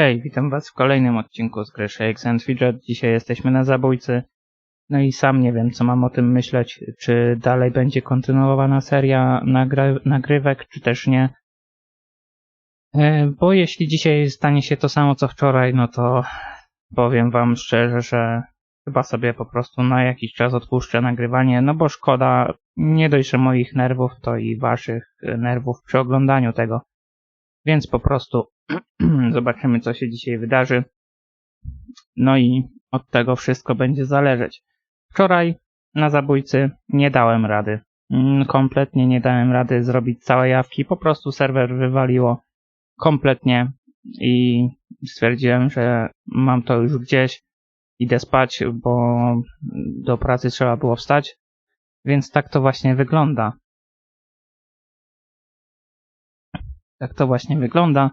Hej, witam was w kolejnym odcinku z gry Shakes and Fidget. Dzisiaj jesteśmy na zabójcy. No i sam nie wiem, co mam o tym myśleć. Czy dalej będzie kontynuowana seria nagry nagrywek, czy też nie. E, bo jeśli dzisiaj stanie się to samo co wczoraj, no to powiem wam szczerze, że chyba sobie po prostu na jakiś czas odpuszczę nagrywanie, no bo szkoda nie dość, że moich nerwów, to i waszych nerwów przy oglądaniu tego. Więc po prostu zobaczymy, co się dzisiaj wydarzy. No i od tego wszystko będzie zależeć. Wczoraj na zabójcy nie dałem rady. Mm, kompletnie nie dałem rady zrobić całej jawki. Po prostu serwer wywaliło kompletnie i stwierdziłem, że mam to już gdzieś. Idę spać, bo do pracy trzeba było wstać. Więc tak to właśnie wygląda. Tak to właśnie wygląda.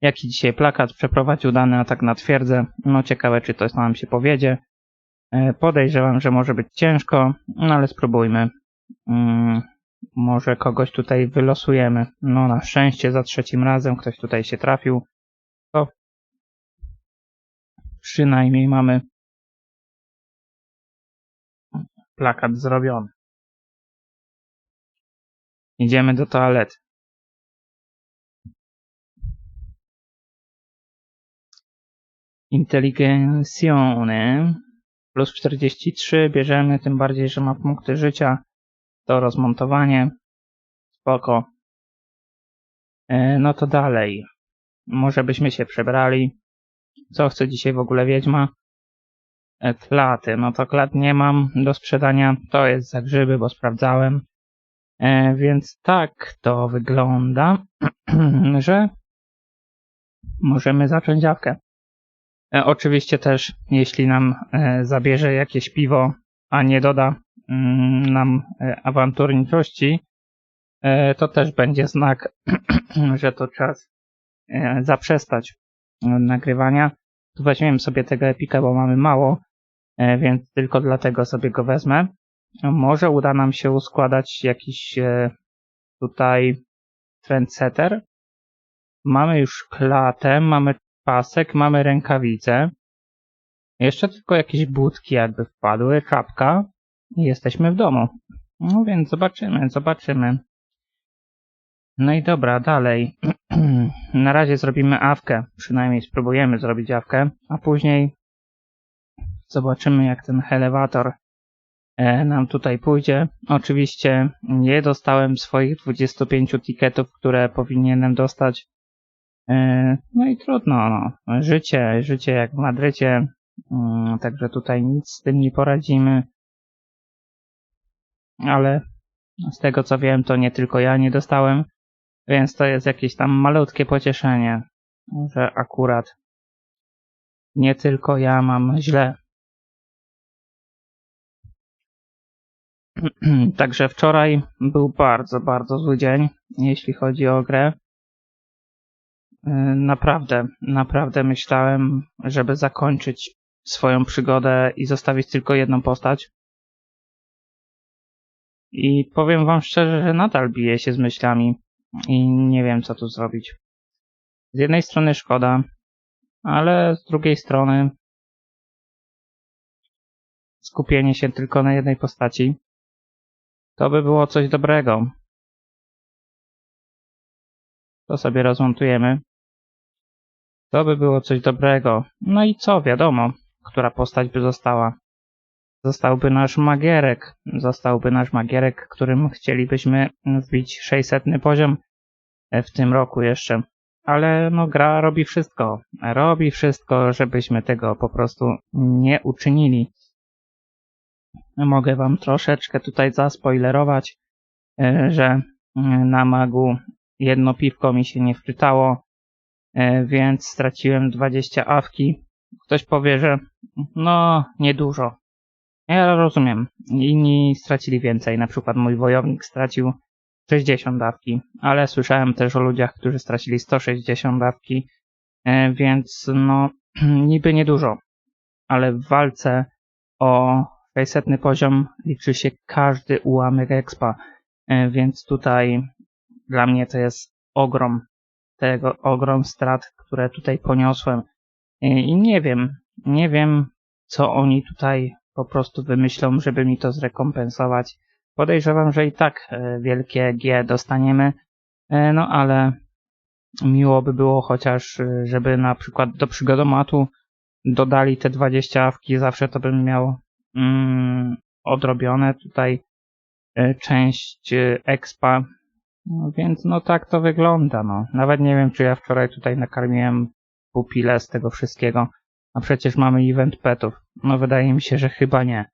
Jaki dzisiaj plakat przeprowadził dany atak na twierdzę. No ciekawe, czy to nam się powiedzie. E, podejrzewam, że może być ciężko, no ale spróbujmy. Hmm, może kogoś tutaj wylosujemy. No na szczęście za trzecim razem ktoś tutaj się trafił. To przynajmniej mamy plakat zrobiony. Idziemy do toalety. Inteligencjone plus 43 bierzemy, tym bardziej, że ma punkty życia. To rozmontowanie. Spoko. E, no to dalej. Może byśmy się przebrali. Co chce dzisiaj w ogóle wiedźma? E, klaty. No to klat nie mam do sprzedania. To jest za grzyby, bo sprawdzałem. E, więc tak to wygląda, że możemy zacząć działkę. E, oczywiście też, jeśli nam e, zabierze jakieś piwo, a nie doda mm, nam e, awanturniczości, to też będzie znak, że to czas zaprzestać nagrywania. Tu weźmiemy sobie tego epika, bo mamy mało, więc tylko dlatego sobie go wezmę. Może uda nam się uskładać jakiś tutaj trendsetter. Mamy już klatę, mamy pasek, mamy rękawice. Jeszcze tylko jakieś budki jakby wpadły, czapka i jesteśmy w domu. No więc zobaczymy, zobaczymy. No i dobra, dalej. Na razie zrobimy awkę, przynajmniej spróbujemy zrobić awkę, a później zobaczymy jak ten elewator e, nam tutaj pójdzie. Oczywiście nie dostałem swoich 25 tiketów, które powinienem dostać no i trudno, no. Życie, życie jak w Madrycie, mm, także tutaj nic z tym nie poradzimy. Ale z tego co wiem, to nie tylko ja nie dostałem, więc to jest jakieś tam malutkie pocieszenie, że akurat nie tylko ja mam źle. Także wczoraj był bardzo, bardzo zły dzień, jeśli chodzi o grę. E, naprawdę, naprawdę myślałem, żeby zakończyć swoją przygodę i zostawić tylko jedną postać. I powiem wam szczerze, że nadal biję się z myślami i nie wiem co tu zrobić. Z jednej strony szkoda, ale z drugiej strony skupienie się tylko na jednej postaci to by było coś dobrego. To sobie rozmontujemy. To by było coś dobrego. No i co, wiadomo, która postać by została. Zostałby nasz magierek. Zostałby nasz magierek, którym chcielibyśmy wbić 600 poziom w tym roku jeszcze. Ale no gra robi wszystko. Robi wszystko, żebyśmy tego po prostu nie uczynili. Mogę wam troszeczkę tutaj zaspoilerować, e, że na magu jedno piwko mi się nie wczytało, E, więc straciłem 20 awki. Ktoś powie, że no, niedużo. Ja rozumiem. Inni stracili więcej. Na przykład mój wojownik stracił 60 dawki, ale słyszałem też o ludziach, którzy stracili 160 dawki, e, więc no, niby niedużo. Ale w walce o 600 poziom liczy się każdy ułamek expa, e, więc tutaj dla mnie to jest ogrom tego ogrom strat, które tutaj poniosłem. I i nie wiem, nie wiem, co oni tutaj po prostu wymyślą, żeby mi to zrekompensować. Podejrzewam, że i tak e, wielkie G dostaniemy, e, no ale miło by było chociaż, e, żeby na przykład do przygodomatu dodali te 20 awki, zawsze to bym miał mm, odrobione tutaj e, część e, expa, no więc no tak to wygląda, no. Nawet nie wiem, czy ja wczoraj tutaj nakarmiłem pupile z tego wszystkiego, a przecież mamy event petów. No wydaje mi się, że chyba nie.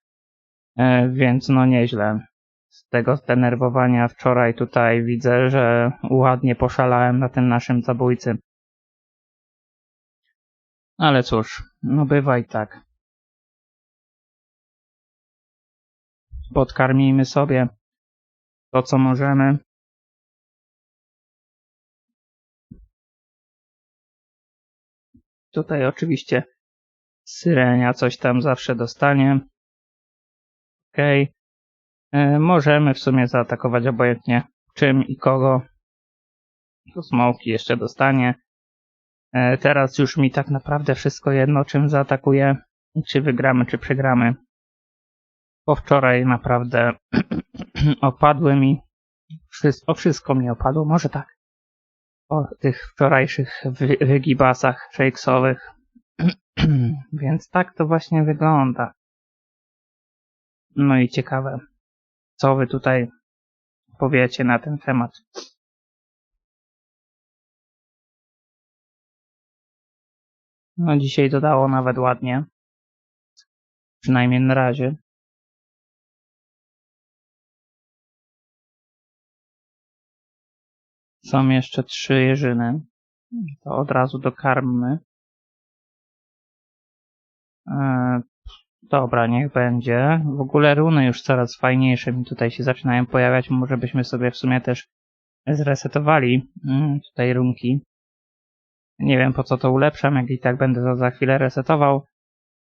E, więc no nieźle. Z tego zdenerwowania wczoraj tutaj widzę, że ładnie poszalałem na tym naszym zabójcy. Ale cóż, no bywa i tak. Podkarmijmy sobie to, co możemy. Tutaj oczywiście Syrenia coś tam zawsze dostanie. Okej. E, Możemy w sumie zaatakować obojętnie czym i kogo. Tu Smoki jeszcze dostanie. E, Teraz już mi tak naprawdę wszystko jedno, czym zaatakuje i czy wygramy, czy przegramy. Po wczoraj naprawdę opadły mi. Wszystko, wszystko mi opadło, może tak. O tych wczorajszych wy, wygibasach shakesowych. Więc tak to właśnie wygląda. No i ciekawe, co wy tutaj powiecie na ten temat. No dzisiaj dodało nawet ładnie. Przynajmniej na razie. Są jeszcze trzy jeżyny. To od razu dokarmmy. Eee, dobra, niech będzie. W ogóle runy już coraz fajniejsze mi tutaj się zaczynają pojawiać. Może byśmy sobie w sumie też zresetowali mm, tutaj runki. Nie wiem po co to ulepszam, jak i tak będę to za chwilę resetował.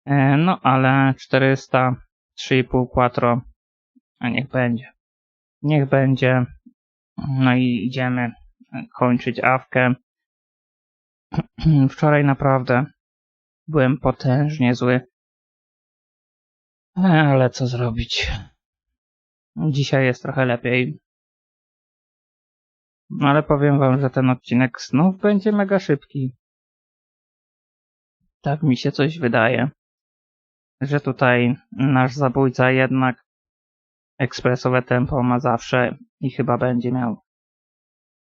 E, no ale 400, 3,5 quattro, a niech będzie. Niech będzie. No i idziemy kończyć awkę. Wczoraj naprawdę byłem potężnie zły. E, Ale co zrobić? Dzisiaj jest trochę lepiej. No ale powiem wam, że ten odcinek znów będzie mega szybki. Tak mi się coś wydaje. Że tutaj nasz zabójca jednak ekspresowe tempo ma zawsze i chyba będzie miał.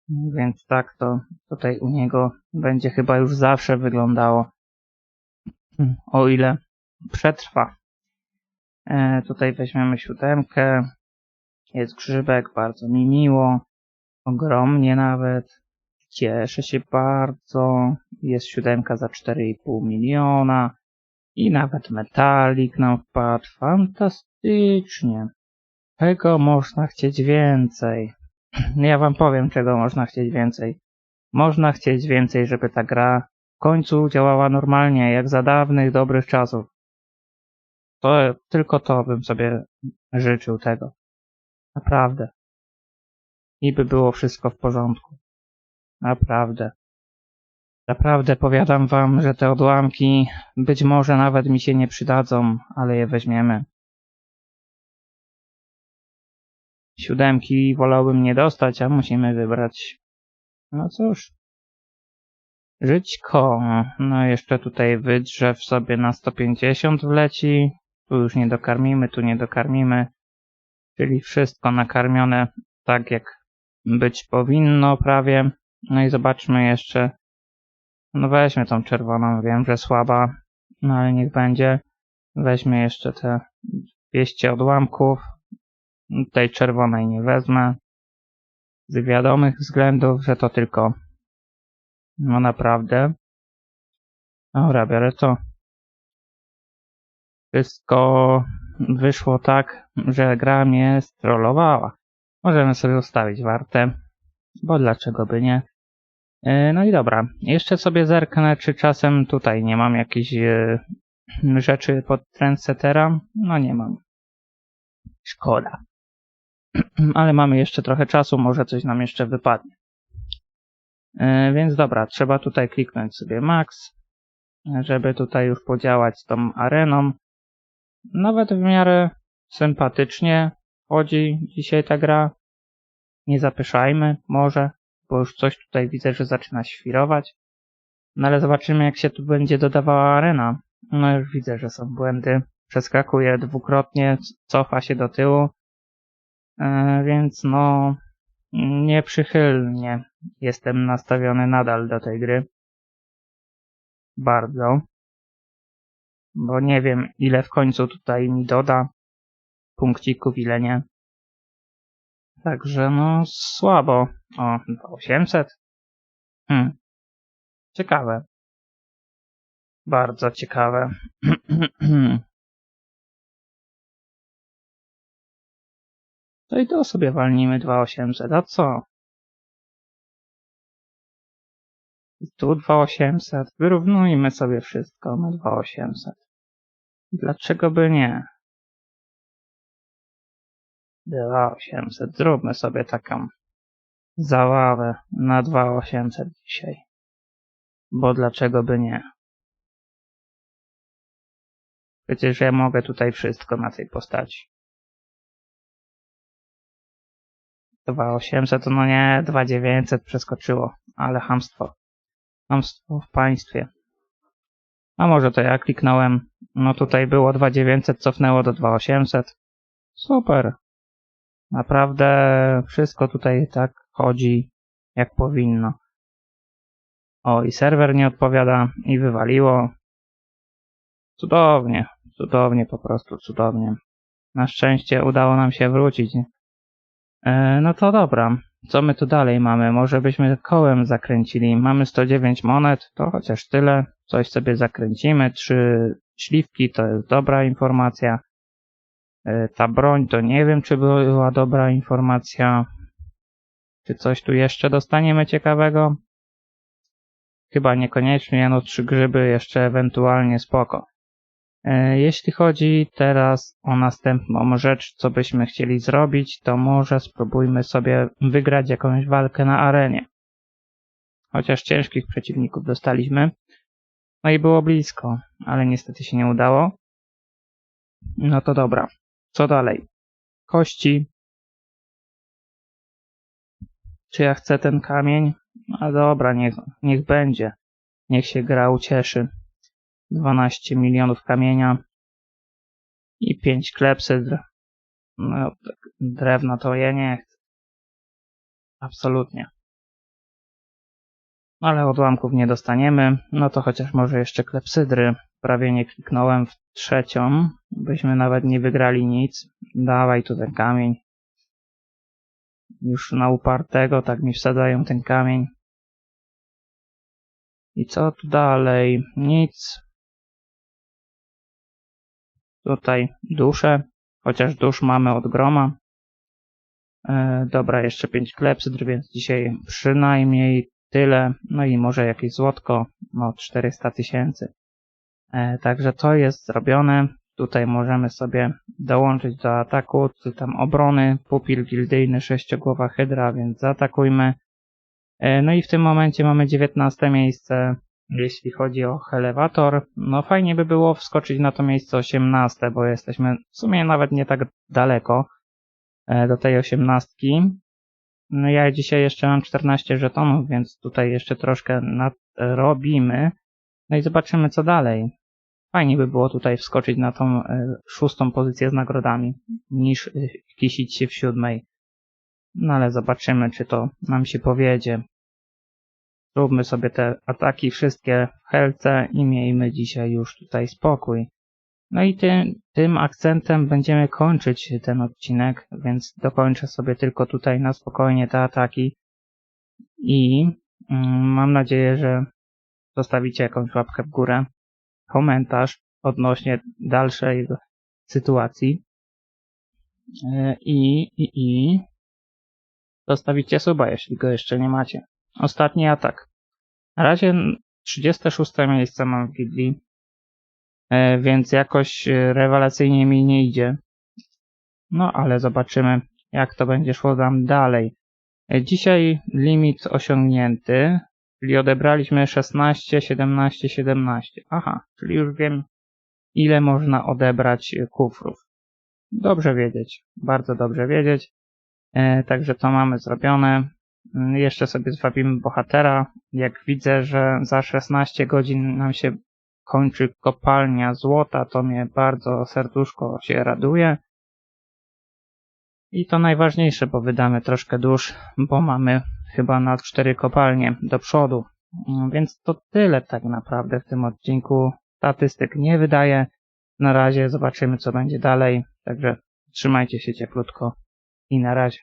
Więc tak to tutaj u niego będzie chyba już zawsze wyglądało. O ile przetrwa. E, tutaj weźmiemy siódemkę. Jest grzybek, bardzo mi miło. Ogromnie nawet. Cieszę się bardzo. Jest siódemka za 4,5 miliona. I nawet metalik nam wpadł. Fantastycznie. Czego można chcieć więcej? Ja wam powiem, czego można chcieć więcej. Można chcieć więcej, żeby ta gra w końcu działała normalnie, jak za dawnych, dobrych czasów. To tylko to bym sobie życzył tego. Naprawdę. I by było wszystko w porządku. Naprawdę. Naprawdę powiadam wam, że te odłamki być może nawet mi się nie przydadzą, ale je weźmiemy. Siódemki wolałbym nie dostać, a musimy wybrać. No cóż. Żyćko. No jeszcze tutaj wydrzew sobie na 150 wleci. Tu już nie dokarmimy, tu nie dokarmimy. Czyli wszystko nakarmione tak jak być powinno prawie. No i zobaczmy jeszcze. No weźmy tą czerwoną, wiem, że słaba, no ale niech będzie. Weźmy jeszcze te 200 odłamków. Tej czerwonej nie wezmę. Z wiadomych względów, że to tylko no naprawdę. Dobra, biorę to. Wszystko wyszło tak, że gra mnie strollowała. Możemy sobie ustawić wartę, bo dlaczego by nie. E, No i dobra, jeszcze sobie zerknę, czy czasem tutaj nie mam jakichś e, rzeczy pod trendsettera. No nie mam. Szkoda. Ale mamy jeszcze trochę czasu, może coś nam jeszcze wypadnie. E, Więc dobra, trzeba tutaj kliknąć sobie max, żeby tutaj już podziałać z tą areną. Nawet w miarę sympatycznie chodzi dzisiaj ta gra. Nie zapyszajmy, może, bo już coś tutaj widzę, że zaczyna świrować. No ale zobaczymy, jak się tu będzie dodawała arena. No już widzę, że są błędy. Przeskakuje dwukrotnie, cofa się do tyłu. E, więc no, nieprzychylnie jestem nastawiony nadal do tej gry. Bardzo. Bo nie wiem, ile w końcu tutaj mi doda punkcików, ile nie. Także no, słabo. O, 800? Hmm. Ciekawe. Bardzo ciekawe. To i to sobie walnijmy 2800, a co? Tu 2800. Wyrównujmy sobie wszystko na 2800. Dlaczego by nie? 2800. Zróbmy sobie taką zabawę na 2800 dzisiaj. Bo dlaczego by nie? Przecież ja mogę tutaj wszystko na tej postaci. 2800 to no nie, 2900 przeskoczyło, ale hamstwo. Hamstwo w państwie. A może to ja kliknąłem, no tutaj było 2900, cofnęło do 2800. Super. Naprawdę wszystko tutaj tak chodzi, jak powinno. O, i serwer nie odpowiada, i wywaliło. Cudownie, cudownie, po prostu cudownie. Na szczęście udało nam się wrócić. E, no to dobra. Co my tu dalej mamy? Może byśmy kołem zakręcili. Mamy 109 monet, to chociaż tyle. Coś sobie zakręcimy. Trzy śliwki to jest dobra informacja. E, ta broń to nie wiem, czy była dobra informacja. Czy coś tu jeszcze dostaniemy ciekawego? Chyba niekoniecznie, no trzy grzyby jeszcze ewentualnie spoko. E, Jeśli chodzi teraz o następną rzecz, co byśmy chcieli zrobić, to może spróbujmy sobie wygrać jakąś walkę na arenie. Chociaż ciężkich przeciwników dostaliśmy. No i było blisko, ale niestety się nie udało. No to dobra. Co dalej? Kości. Czy ja chcę ten kamień? A dobra, niech, niech będzie. Niech się gra ucieszy. 12 milionów kamienia i 5 klepsydr. No, tak, drewna to ja nie chcę. Absolutnie. Ale odłamków nie dostaniemy. No to chociaż może jeszcze klepsydry. Prawie nie kliknąłem w trzecią. Byśmy nawet nie wygrali nic. Dawaj tu ten kamień. Już na upartego tak mi wsadzają ten kamień. I co tu dalej? Nic. Tutaj dusze, chociaż dusz mamy od groma. E, dobra, jeszcze 5 klepsydr, więc dzisiaj przynajmniej tyle. No i może jakieś złotko, no 400 tysięcy. E, także to jest zrobione. Tutaj możemy sobie dołączyć do ataku, czy tam obrony, pupil gildyjny, sześciogłowa hydra, więc zaatakujmy. E, no i w tym momencie mamy 19 miejsce jeśli chodzi o elewator, no fajnie by było wskoczyć na to miejsce 18, bo jesteśmy w sumie nawet nie tak daleko e, do tej 18. No ja dzisiaj jeszcze mam 14 żetonów, więc tutaj jeszcze troszkę nadrobimy. No i zobaczymy co dalej. Fajnie by było tutaj wskoczyć na tą e, szóstą pozycję z nagrodami, niż e, kisić się w siódmej. No ale zobaczymy, czy to nam się powiedzie. Róbmy sobie te ataki wszystkie w helce i miejmy dzisiaj już tutaj spokój. No i tym, tym akcentem będziemy kończyć ten odcinek, więc dokończę sobie tylko tutaj na spokojnie te ataki i mm, mam nadzieję, że zostawicie jakąś łapkę w górę, komentarz odnośnie dalszej sytuacji e, i, i, i zostawicie suba, jeśli go jeszcze nie macie. Ostatni atak. Na razie 36 miejsce mam w Gidli, e, więc jakoś e, rewelacyjnie mi nie idzie. No ale zobaczymy, jak to będzie szło tam dalej. E, Dzisiaj limit osiągnięty, czyli odebraliśmy 16, 17, 17. Aha, czyli już wiem, ile można odebrać kufrów. Dobrze wiedzieć, bardzo dobrze wiedzieć. Także to mamy zrobione. Mm, Jeszcze sobie zwabimy bohatera. Jak widzę, że za 16 godzin nam się kończy kopalnia złota, to mnie bardzo serduszko się raduje. I to najważniejsze, bo wydamy troszkę dusz, bo mamy chyba na cztery kopalnie do przodu. Mm, Więc to tyle tak naprawdę w tym odcinku. Statystyk nie wydaje. Na razie zobaczymy, co będzie dalej. Także trzymajcie się cieplutko i na razie.